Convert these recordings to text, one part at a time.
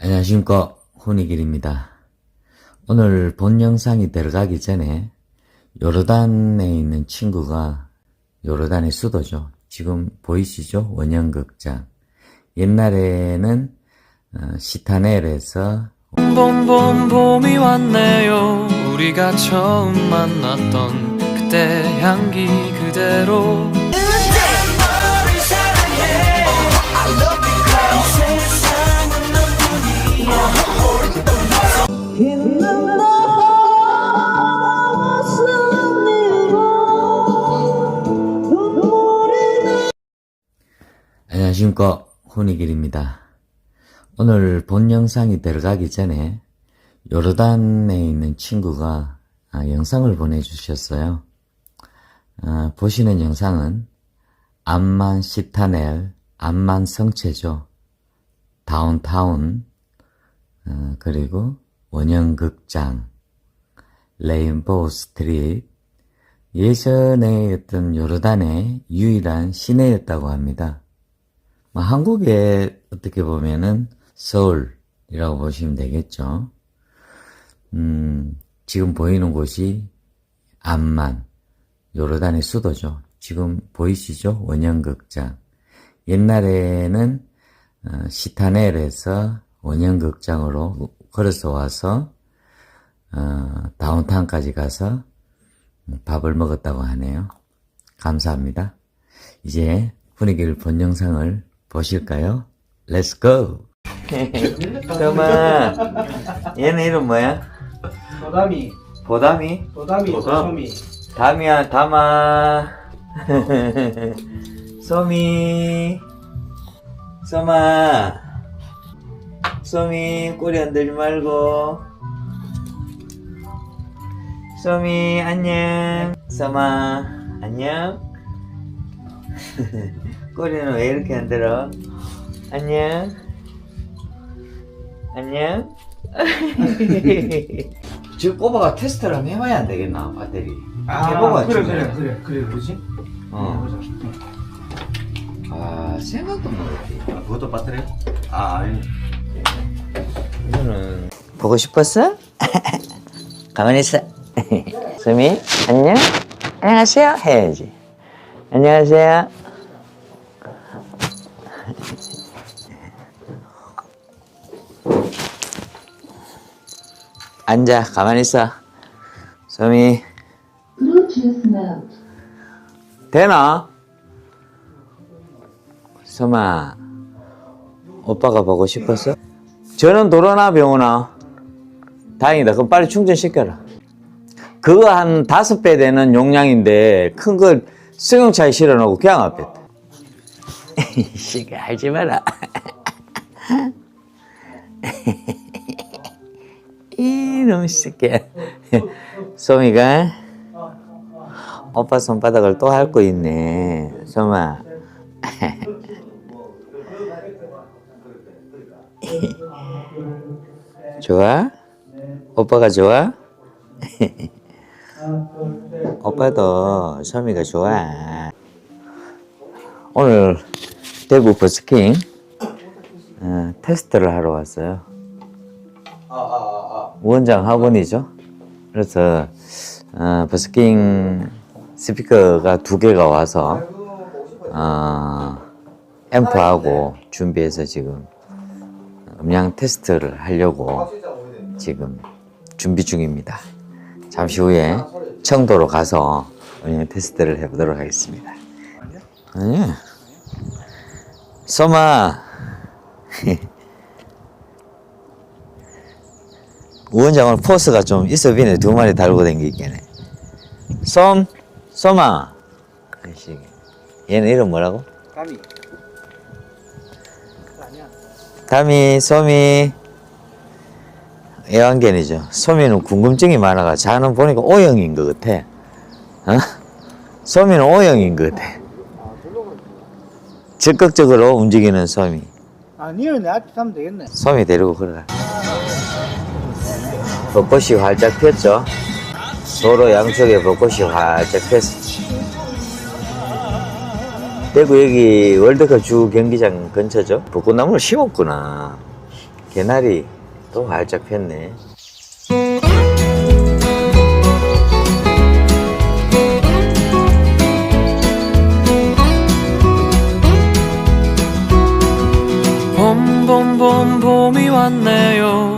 안녕하십니까 훈이길입니다. 오늘 본 영상이 들어가기 전에 요르단에 있는 친구가 요르단의 수도죠. 지금 보이시죠? 원형극장. 옛날에는 어, 시타넬에서 봄봄 봄이 왔네요 우리가 처음 만났던 그때 향기 그대로 안녕하십니까 훈이길입니다. 오늘 본 영상이 들어가기 전에 요르단에 있는 친구가 아, 영상을 보내주셨어요. 아, 보시는 영상은 암만 시타넬, 암만 성체죠. 다운타운, 어, 그리고 원형극장, 레인보우 스트릿, 예전에 어떤 요르단의 유일한 시내였다고 합니다. 뭐 한국에 어떻게 보면은 서울이라고 보시면 되겠죠. 음, 지금 보이는 곳이 암만, 요르단의 수도죠. 지금 보이시죠? 원형극장. 옛날에는 어, 시타넬에서 원형극장으로 걸어서 와서 어, 다운타운까지 가서 밥을 먹었다고 하네요. 감사합니다. 이제 분위기를 본 영상을 보실까요? Let's go! 잠깐만, 얘는 이름 뭐야? 도담이 보담이? 도담이 도담. 도소미 담이야, 담아. 소미. 소마. 소미, 꼬리 흔들지 말고. 소미, 안녕. 소마, 안녕. 꼬리는 왜 이렇게 흔들어? 안녕. 안녕. 지금 꼬바가 테스트를 한번 해봐야 안 되겠나, 배터리. 해보고 그래. 그래 그래 그래 뭐지? 어. 해보자. 아, 생각도 못했지. 그것도 배터리? 아 아니 이거는. 보고 싶었어? 가만히 있어. 수미, 안녕? 안녕하세요? 해야지. 안녕하세요. 앉아, 가만히 있어. mode. 되나? 수마, 오빠가 보고 싶었어? 저는 돌아나 병원아. 다행이다. 그럼 빨리 충전시켜라. 그거 한 다섯 배 되는 용량인데 큰거 승용차에 실어놓고 그냥 앞에. 씨가 하지 마라. 이놈 새끼야. 소미가 오빠 손바닥을 또 핥고 있네. 소마. 좋아? 오빠가 좋아? 오빠도 소미가 좋아. 오늘 대구 버스킹 어, 테스트를 하러 왔어요. 원장 학원이죠. 그래서 어, 버스킹 스피커가 두 개가 와서 어, 앰프하고 준비해서 지금 음량 테스트를 하려고 지금 준비 중입니다. 잠시 후에 청도로 가서 음량 테스트를 해보도록 하겠습니다. 아니, 소마. 우원장은 포스가 좀 있어 비네 두 마리 달고 댕기겠네. 솜. 아이씨, 얘는 이름 뭐라고? 아니야 담이, 소미, 애완견이죠. 소미는 궁금증이 많아가 자는 보니까 O형인 것 같아. 어? 소미는 O형인 것 같아. 적극적으로 움직이는 소미. 아니요 내 앞에 사면 되겠네 소미 데리고 걸어가. 벚꽃이 활짝 폈죠. 도로 양쪽에 벚꽃이 활짝 폈어. 대구 여기 월드컵 주 경기장 근처죠. 벚꽃나무를 심었구나. 개나리 또 활짝 폈네. 봄 봄 봄 봄이 왔네요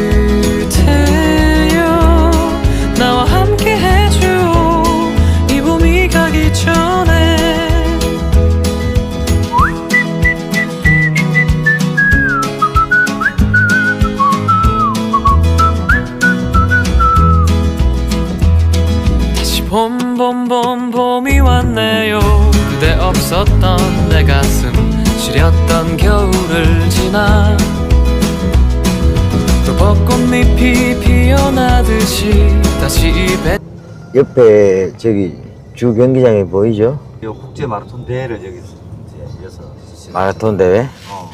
저기 주 경기장이 보이죠? 이 국제 마라톤 대회를 이제 이어서 마라톤 대회. 어.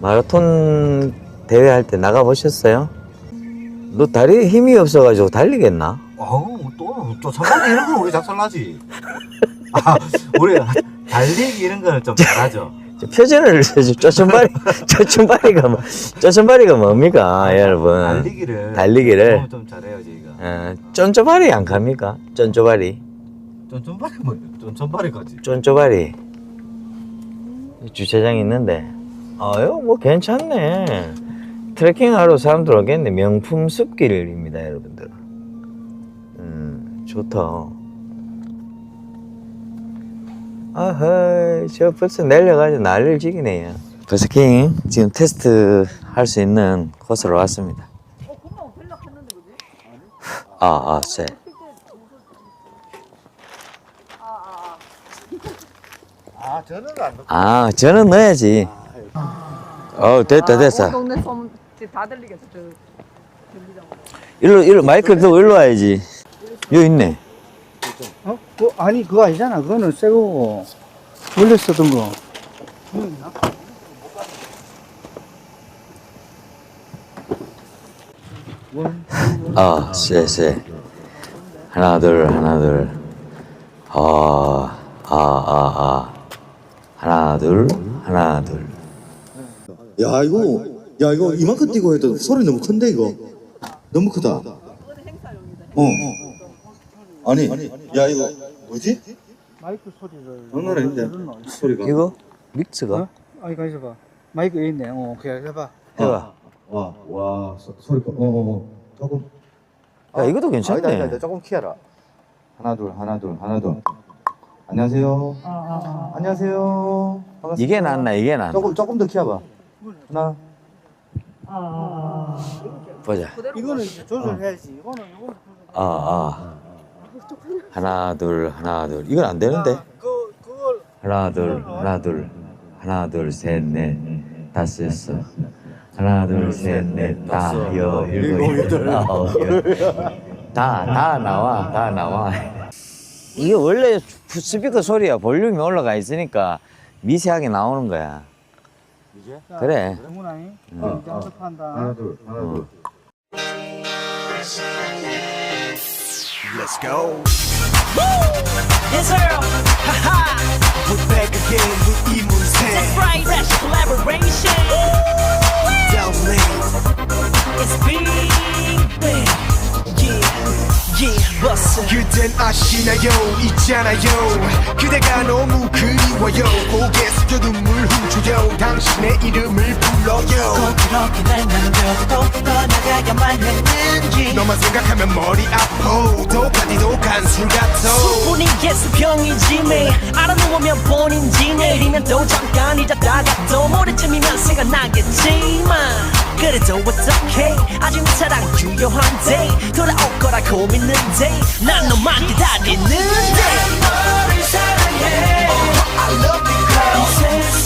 마라톤 대회 할 때 나가 보셨어요? 너 다리에 힘이 없어가지고 달리겠나? 어우 또또 저번에 이런 건 우리 작살나지. 아 우리 달리기 이런 거는 좀 잘하죠. 저 표준을 쪼천바리 쪼천바리가 뭐 쪼천바리가 뭡니까 여러분? 달리기를 달리기를? 좀, 좀 잘해요 저희가. 어, 쫀쪼바리 안 갑니까? 쫀쪼바리 쫀쫀발이 뭐 쫀쫀발이 거지. 쫀쪼바리 주차장 있는데. 아유 뭐 괜찮네. 트레킹하러 사람들 오겠네. 명품 숲길입니다 여러분들. 음 좋다. 아하 저 벌써 내려가지고 난리를 지기네요. 버스킹 지금 테스트 할 수 있는 곳으로 왔습니다 아, 아, 쎄. 아 저는 안 넣고. 아, 저는 넣어야지. 어, 됐다, 됐어. 온 동네 소문 다 들리겠어. 저 경기장. 일로, 일로, 마이크 들고 일로 와야지. 여기 있네. 어? 그 아니 그거 아니잖아. 그거는 새 거고 원래 쓰던 거. 아, 쎄, 쎄. 하나, 둘, 하나, 둘. 아, 아, 아, 아. 하나, 둘, 하나, 둘. 야 이거 야 이거 이만큼 뛰고 해도 소리 너무 큰데 이거 너무 크다. 어. 아니 야 이거 뭐지? 마이크 소리를. 장난 아닌데 소리가. 이거? 믹스가? 어? 아니 가서 봐. 마이크 여기 있네. 어, 그래 해봐. 해봐. 와 와 소리가 어어 어, 조금. 야, 이것도 아니다, 괜찮네. 아니다, 아니다. 조금 키워라. 하나 둘 하나 둘 하나 둘. 안녕하세요. 안녕하세요. 반갑습니다. 이게 낫나, 이게 낫나? 조금 조금 더 키워봐. 하나. 보자. 이거는 조절해야지. 이거는 이거는. 아, 아. 하나, 둘, 하나, 둘. 이건 안 되는데? 그 그걸 하나, 둘, 하나, 둘. 하나, 둘, 셋, 넷. 다섯, 여섯. 하나, 둘, 셋, 넷, 다, 여, 일곱, 여덟, 아홉, 열. 다, 다 나와, 다 나와. 이게 원래 스피커 소리야. 볼륨이 올라가 있으니까 미세하게 나오는 거야. 그래. 어, 이제 연습한다. 하나 둘 하나 둘. Let's go. Yes, sir. Haha. We're back again with 이문세. That's right. Fresh collaboration. Lane. It's big bang. 그댄 아시나요? 있잖아요. 그대가 너무 그리워요. 고개 숙여 눈물 훔쳐요. 당신의 이름을 불러요. 꼭 그렇게 날 남겨도 떠나가야만 했는지. 너만 생각하면 머리 아파. 독하디도 간술 같아. 충분히 예수병이지 매 알아놓으면 본인지 내일이면 또 잠깐 잊었다가 또 모레쯤이면 생각나겠지만 그래도 it's okay 아직 사랑 중요한데 돌아올 거라고 믿는데 난 너만 기다리는데 난 너를 사랑해 Oh I love you girl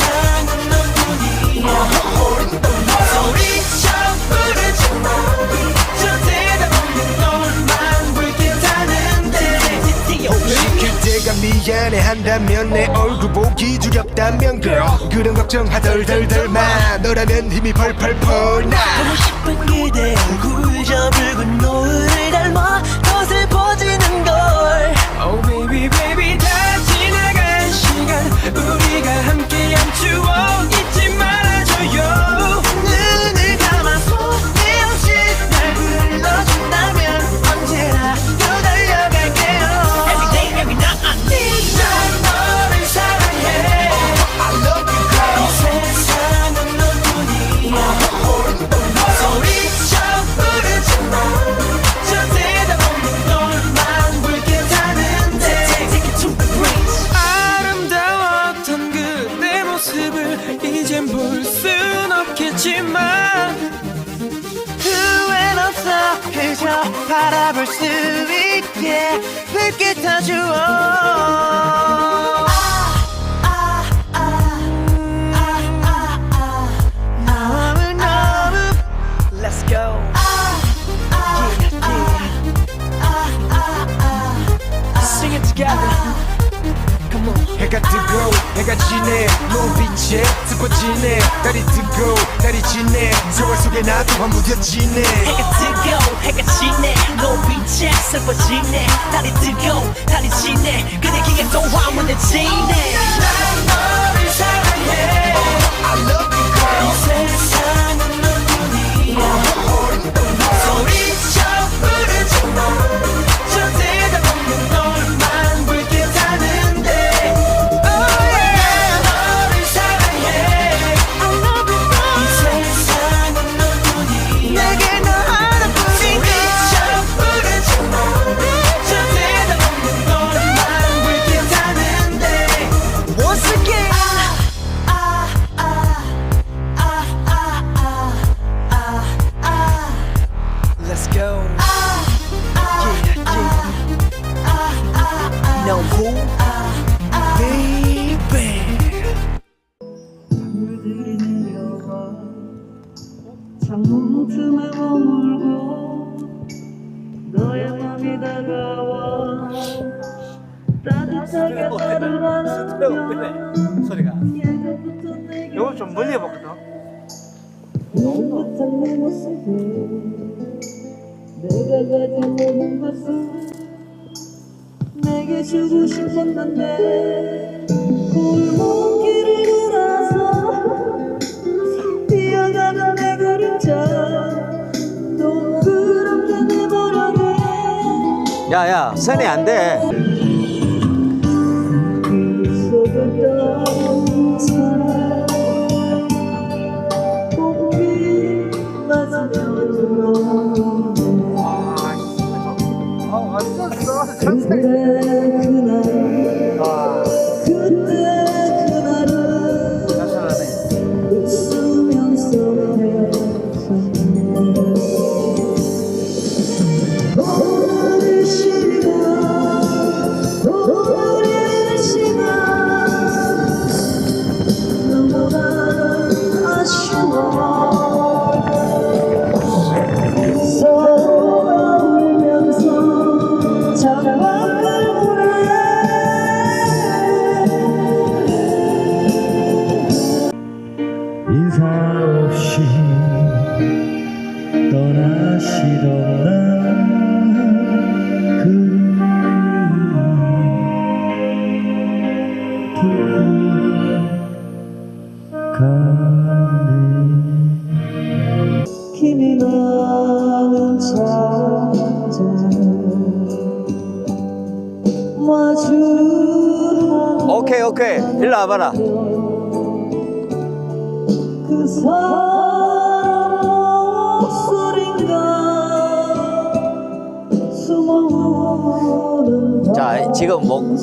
연애한다면 내 얼굴 보기 두렵다면 girl. 그런 걱정 하덜덜덜 마 너라면 힘이 펄펄펄 나. 보고 싶은 그대 얼굴 저 붉은 노을을 닮아 더 슬퍼지는 걸. Oh baby baby. know who I baby. 창문 틈에 머물고 좀 멀리 해볼까? 주고 싶었는데 골목 길을 돌아서 뛰어가는 내 그림자 너무 그렇게 내버려 야야 선이 안돼.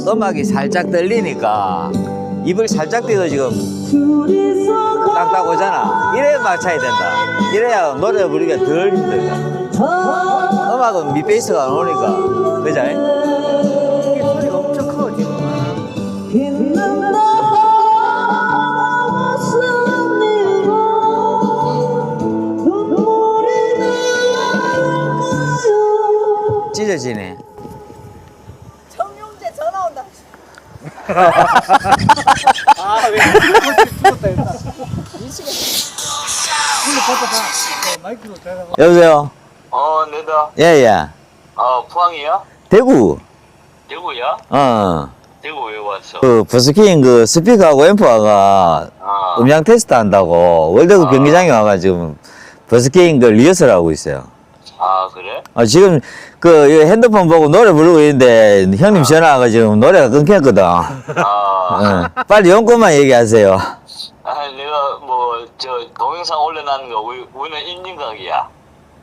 음악이 살짝 들리니까 입을 살짝 떼도 지금 딱딱 오잖아. 이래야 맞춰야 된다. 이래야 노래 부르기가 덜 힘들다. 음악은 밑베이스가 안 오니까. 그지? 엄청 커 지금. 찢어지네. 여보세요? 어 내다 예, 예. 어 포항이야? 대구. 대구야? 어. 대구 왜 왔어? 그 버스킹 그 스피커하고 앰프가 아, 음향 테스트 한다고 월드컵 아. 경기장에 와가지고 버스킹 그 리허설 하고 있어요. 아 그래? 아, 지금 그 핸드폰 보고 노래 부르고 있는데 형님 전화가 지금 노래가 끊겼거든. 아, 어. 빨리 용건만 얘기하세요. 아 내가 뭐 저 동영상 올려놨는 거 우- 우는 인증각이야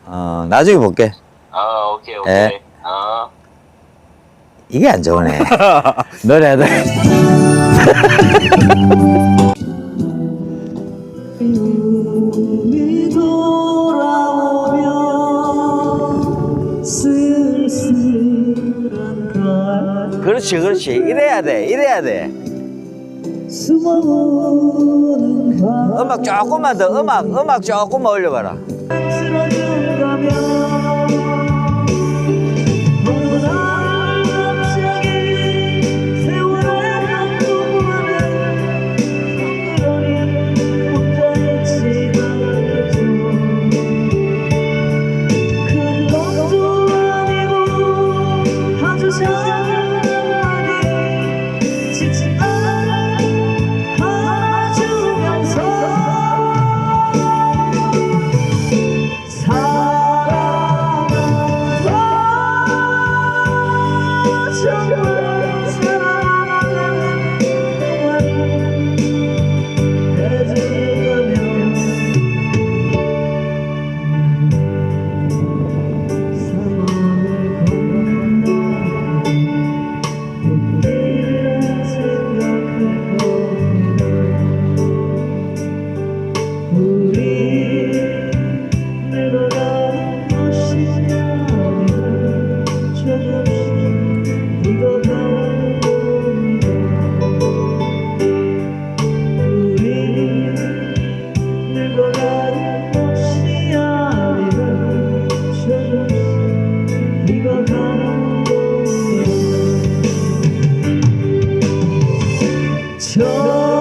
어, 나중에 볼게. 아 오케이 오케이 예. 어. 이게 안 좋네. 노래하다. 그렇지, 그렇지. 이래야 돼, 이래야 돼. 음악 조금만 더, 음악, 음악 조금만 올려봐라. Lord.